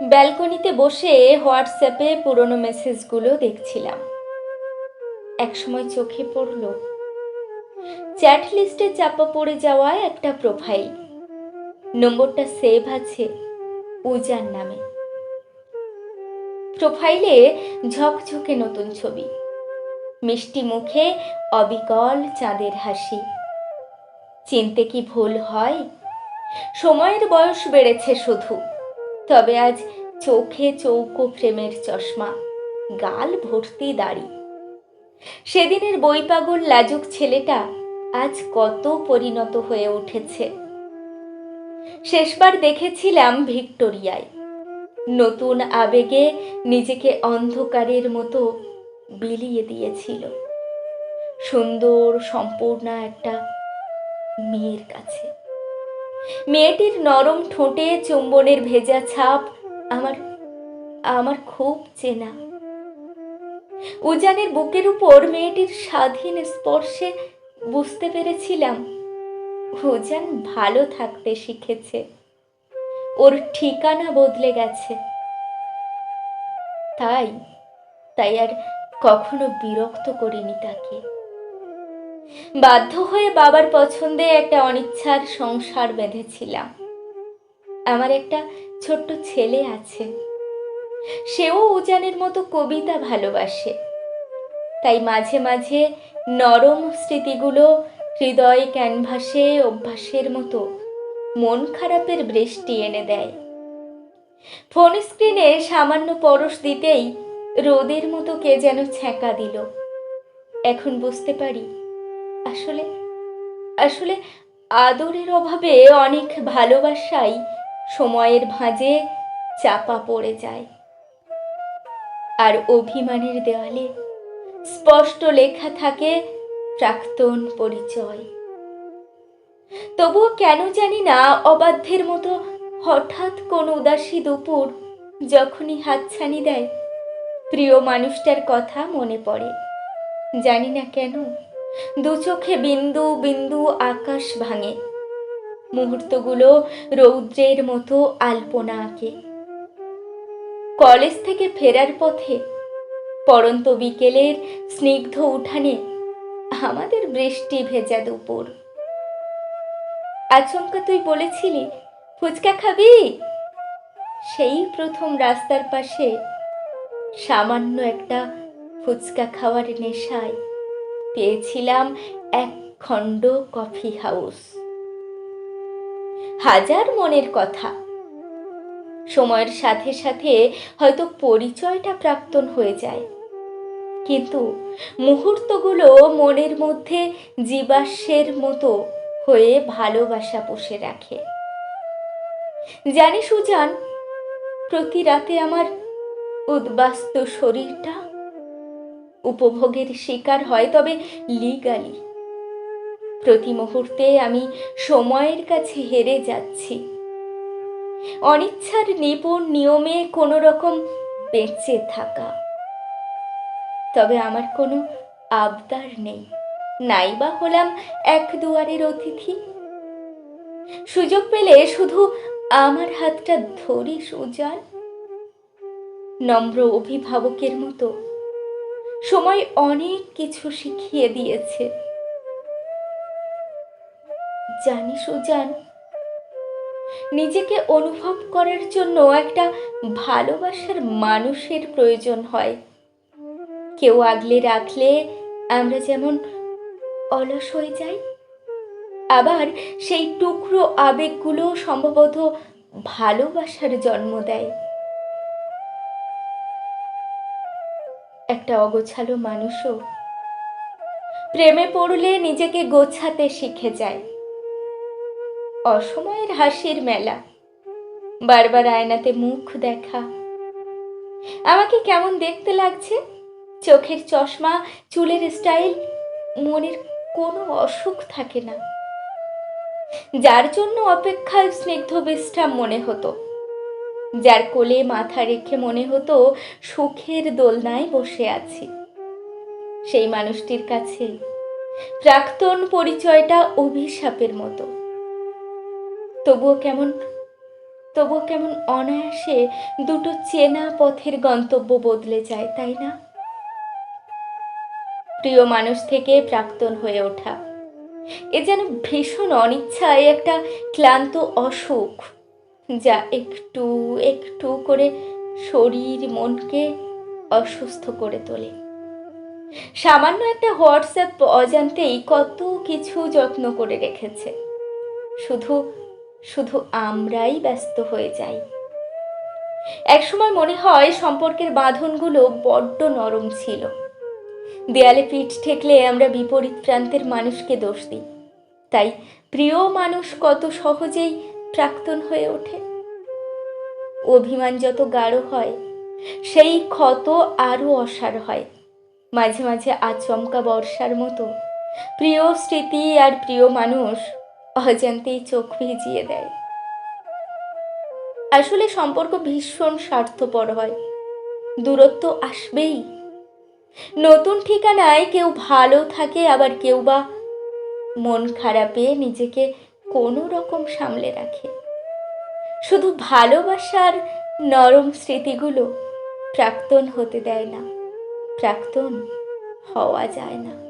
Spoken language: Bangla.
ব্যালকনিতে বসে হোয়াটসঅ্যাপে পুরনো মেসেজগুলো দেখছিলাম। একসময় চোখে পড়ল, চ্যাট লিস্টে চাপা পড়ে যাওয়া একটা প্রোফাইল নম্বরটা সেভ আছে পূজার নামে। প্রোফাইলে ঝকঝকে নতুন ছবি। মিষ্টি মুখে অবিকল চাঁদের হাসি। চিনতে কি ভুল হয়? সময়ের বয়স বেড়েছে শুধু। তবে আজ চোখে চৌকো ফ্রেমের চশমা, গাল ভর্তি দাড়ি। সেদিনের বই পাগল লাজুক ছেলেটা আজ কত পরিণত হয়ে উঠেছে। শেষবার দেখেছিলাম ভিক্টোরিয়ায়। নতুন আবেগে নিজেকে অন্ধকারের মতো বিলিয়ে দিয়েছিল। সুন্দর, সম্পূর্ণ একটা মেয়ের কাছে। মেয়েটির নরম ঠোঁটে চুম্বনের ভেজা ছাপ আমার আমার খুব চেনা। উজানের বুকের উপর মেয়েটির স্বাধীন স্পর্শে বুঝতে পেরেছিলাম, উজান ভালো থাকতে শিখেছে। ওর ঠিকানা বদলে গেছে। তাই তাই আর কখনো বিরক্ত করিনি তাকে। বাধ্য হয়ে বাবার পছন্দে একটা অনিচ্ছার সংসার বেঁধেছিলাম। আমার একটা ছোট্ট ছেলে আছে। সেও উজানের মতো কবিতা ভালোবাসে। তাই মাঝে মাঝে নরম স্মৃতিগুলো হৃদয় ক্যানভাসে অভ্যাসের মতো মন খারাপের বৃষ্টি এনে দেয়। ফোন স্ক্রিনে সামান্য পরশ দিতেই রোদের মতো কে যেন ছ্যাঁকা দিল। এখন বুঝতে পারি আসলে আসলে আদরের অভাবে অনেক ভালোবাসাই সময়ের ভাঁজে চাপা পড়ে যায়। আর অভিমানের দেওয়ালে স্পষ্ট লেখা থাকে প্রাক্তন পরিচয়। তবুও কেন জানি না অবাধ্যের মতো হঠাৎ কোন উদাসী দুপুর যখনই হাতছানি দেয়, প্রিয় মানুষটার কথা মনে পড়ে। জানি না কেন দু চোখে বিন্দু বিন্দু আকাশ ভাঙে। মুহূর্তগুলো রৌদ্রের মতো আলপনা আঁকে কলেজ থেকে ফেরার পথে পরন্ত বিকেলের স্নিগ্ধ উঠানে আমাদের বৃষ্টি ভেজা দুপুর। আচমকা তুই বলেছিলি, ফুচকা খাবি? সেই প্রথম রাস্তার পাশে সামান্য একটা ফুচকা খাওয়ার নেশায় পেয়েছিলাম এক খণ্ড কফি হাউস। হাজার মনের কথা। সময়ের সাথে সাথে হয়তো পরিচয়টা প্রাক্তন হয়ে যায়। কিন্তু মুহূর্তগুলো মনের মধ্যে জীবাশ্মের মতো হয়ে ভালোবাসা পুষে রাখে। জানি সুজান, প্রতি রাতে আমার উদ্বাস্ত শরীরটা উপভোগের শিকার হয় তবে লিগালি প্রতি মুহূর্তে আমি সময়ের কাছে হেরে যাচ্ছি। অনিচ্ছার নিপুণ নিয়মে কোনো রকম বেঁচে থাকা। তবে আমার কোনো আবদার নেই। নাইবা হলাম এক দুয়ারের অতিথি। সুযোগ পেলে শুধু আমার হাতটা ধরি সুজান নম্র অভিভাবকের মতো সময় অনেক কিছু শিখিয়ে দিয়েছে। জানি সুজান, নিজেকে অনুভব করার জন্য একটা ভালোবাসার মানুষের প্রয়োজন হয়। কেউ আগলে রাখলে আমরা যেমন অলস হয়ে যাই, আবার সেই টুকরো আবেগগুলো সম্ভবত ভালোবাসার জন্ম দেয়। একটা অগোছালো মানুষও প্রেমে পড়লে নিজেকে গোছাতে শিখে যায়। অসময়ের হাসির মেলা, বারবার আয়নাতে মুখ দেখা। আমাকে কেমন দেখতে লাগছে? চোখের চশমা, চুলের স্টাইল, মনের কোনো অসুখ থাকে না। যার জন্য অপেক্ষায় স্নিগ্ধ বিশ্রাম মনে হতো। যার কোলে মাথা রেখে মনে হতো সুখের দোলনায় বসে আছি। সেই মানুষটির কাছে প্রাক্তন পরিচয়টা অভিশাপের মতো। তবুও কেমন তবুও কেমন অনায়াসে দুটো চেনা পথের গন্তব্য বদলে যায়, তাই না? প্রিয় মানুষ থেকে প্রাক্তন হয়ে ওঠা, এ যেন ভীষণ অনিচ্ছায় একটা ক্লান্ত অসুখ। যা একটু একটু করে শরীর মনকে অসুস্থ করে তোলে। সামান্য একটা হোয়াটসঅ্যাপ অজান্তেই কত কিছু যত্ন করে রেখেছে। শুধু শুধু আমরাই ব্যস্ত হয়ে যাই। একসময় মনে হয় সম্পর্কের বাঁধনগুলো বড্ড নরম ছিল। দেয়ালে পিঠ ঠেকলে আমরা বিপরীত প্রান্তের মানুষকে দোষ দিই। তাই প্রিয় মানুষ কত সহজেই প্রাক্তন হয়ে ওঠে। অভিমান যত গাঢ় হয়, সেই ক্ষত আরও অসার হয়। মাঝে মাঝে আচমকা বর্ষার মতো প্রিয় স্মৃতি আর প্রিয় মানুষ অজান্তেই চোখ ভিজিয়ে দেয়। আসলে সম্পর্ক ভীষণ স্বার্থপর হয়। দূরত্ব আসবেই। নতুন ঠিকানায় কেউ ভালো থাকে, আবার কেউ বা মন খারাপে নিজেকে কোনো রকম সামলে রাখে। শুধু ভালোবাসার নরম স্মৃতিগুলো প্রাক্তন হতে দেয় না, প্রাক্তন হওয়া যায় না।